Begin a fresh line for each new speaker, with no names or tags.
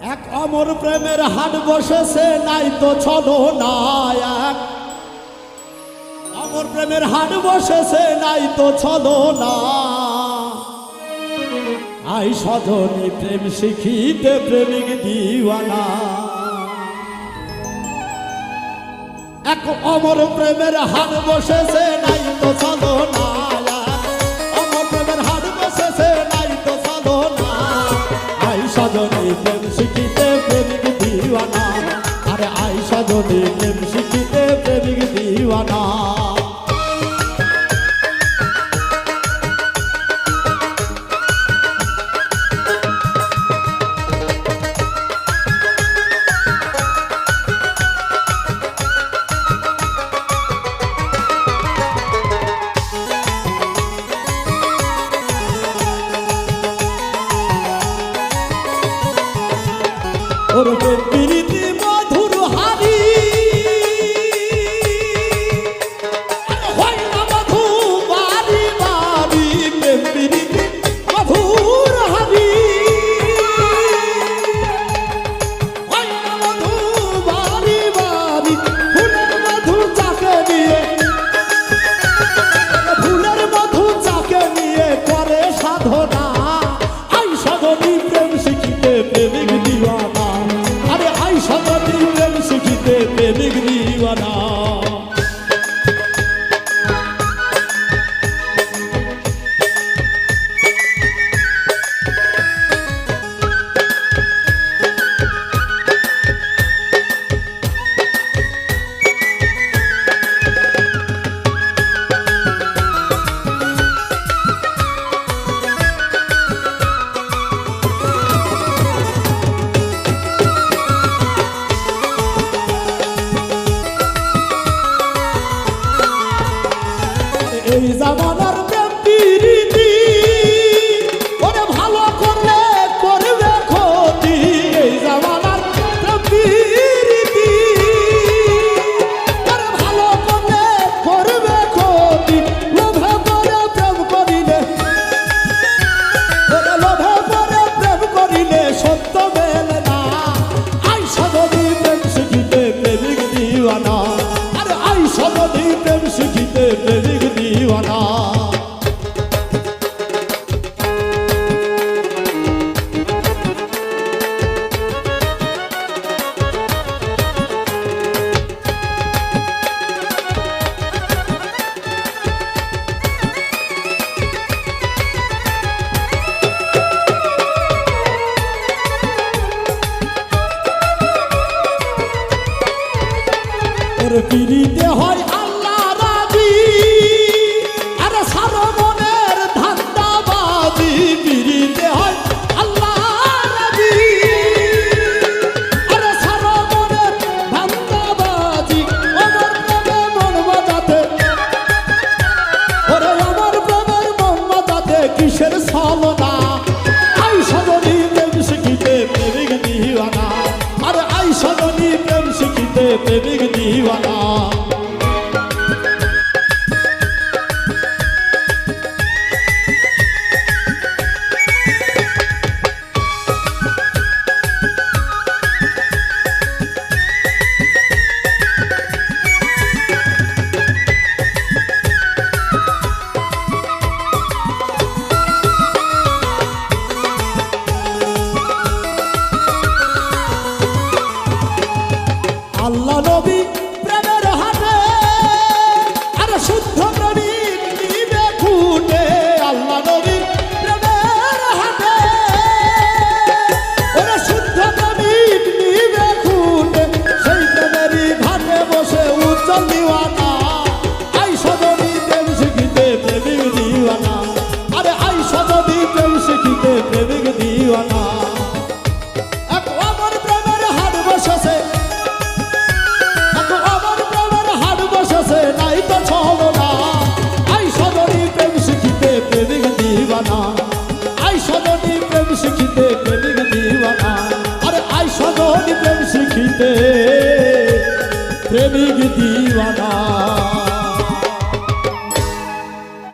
এক অমর প্রেমের হাট বসেছে, নাই তো ছলো না এক অমর প্রেমের হাট বসেছে, নাই তো ছলো না আই সজনী প্রেম শিখিতে প্রেমিক দিওয়ানা। এক অমর প্রেমের হাট বসেছে, নাই তো ছলো না আই সজনী প্রেম শিখিতে দিওয়ানা এই জামানার প্রেম প্রীতি ওরে ভালো করলে করবে ক্ষতি। এই জামানার প্রেম প্রীতি ওরে ভালো করলে করবে ক্ষতি। লোভে পরে প্রেম করিলে। ওরে লোভে পরে প্রেম করিলে সত্য মেলে না। আই সদনী প্রেম শিখিতে প্রেমিক দিওয়ানা। আরে আই সদনী প্রেম শিখিতে প্রেমিক দিওয়ানা ওর পিড়িতে হয় সজনী প্রেম শিখিতে প্রেমিক দিওয়ানা। প্রেমিক দিওয়ানা।